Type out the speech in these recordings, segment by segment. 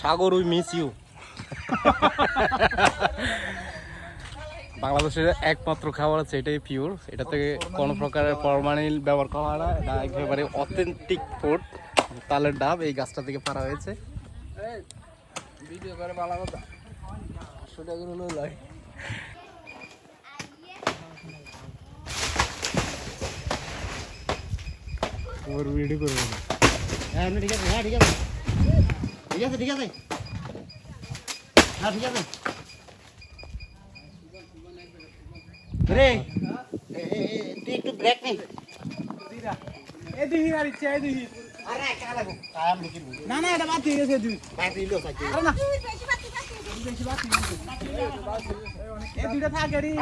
Sagar we miss you. বাংলাদেশের একমাত্র খাবার আছে এটাই পিওর এটা থেকে কোনো প্রকারের ফরমালিন ব্যবহার করা হয় না। এটা একেবারে অথেন্টিক ফুড তালের ডাব এই গাছটা থেকে পারা হয়েছে। ভিডিও করে ভালো কথা সেটা করে লো লাই ওর ভিডিও করব। হ্যাঁ ঠিক আছে হ্যাঁ ঠিক আছে। ঠিক আছে ঠিক আছে। হ্যাঁ ঠিক আছে। রে তুই একটু ব্রেক নে। এই আর ইচ্ছা এই দিহি। আরে কালা লাগো। কাম লিখি না না এটা বাদ দিয়ে গেছে দিলো আরে না।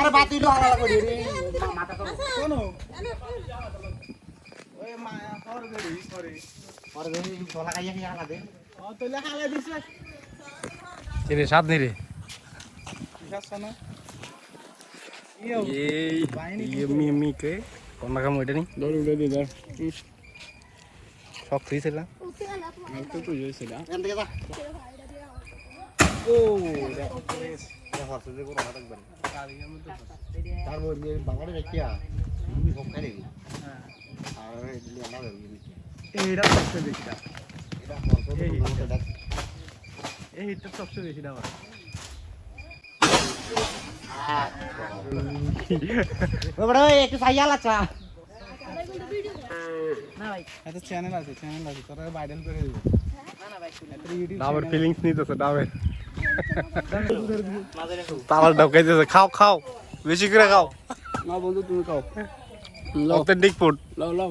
আরে রে মাথা তো শোনো। রে। ওইটা নি? যা। ও দেখো কোনো তারপর দিবি। আর এইটা সবচেয়ে বেশি দাম এটা হসপিটালে কোনো দেখ এইটা সবচেয়ে বেশি দাম ওবড়া একটু সাইয়া লাচা এটা চ্যানেল আছে চ্যানেল আছে। তোরা ভাইরাল করে দিব। ডাবের ফিলিংস নিতেছে ডাবের তালার ডাব খাইতেছে খাও খাও বেশি করে খাও। না বন্ধু তুমি খাও। অথেন্টিক ফুড লাও লাও।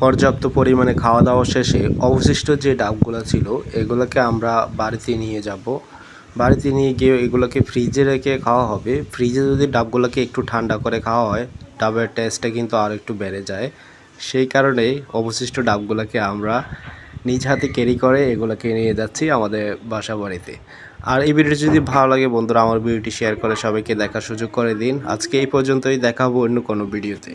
পর্যাপ্ত পরিমাণে খাওয়া দাওয়া শেষে অবশিষ্ট যে ডাবগুলো ছিল, এগুলোকে আমরা বাড়িতে নিয়ে যাব। বাড়িতে নিয়ে গিয়ে এগুলোকে ফ্রিজে রেখে খাওয়া হবে। ফ্রিজে যদি ডাবগুলোকে একটু ঠান্ডা করে খাওয়া হয়, ডাবের টেস্টটা কিন্তু আরও একটু বেড়ে যায়। সেই কারণেই অবশিষ্ট ডাবগুলোকে আমরা নিজ হাতে ক্যারি করে, এগুলোকে নিয়ে যাচ্ছি আমাদের বাসা বাড়িতে আর এই ভিডিওটি যদি ভালো লাগে বন্ধুরা, আমার ভিডিওটি শেয়ার করে সবাইকে দেখার সুযোগ করে দিন। আজকে এই পর্যন্তই দেখাবো অন্য কোনো ভিডিওতে।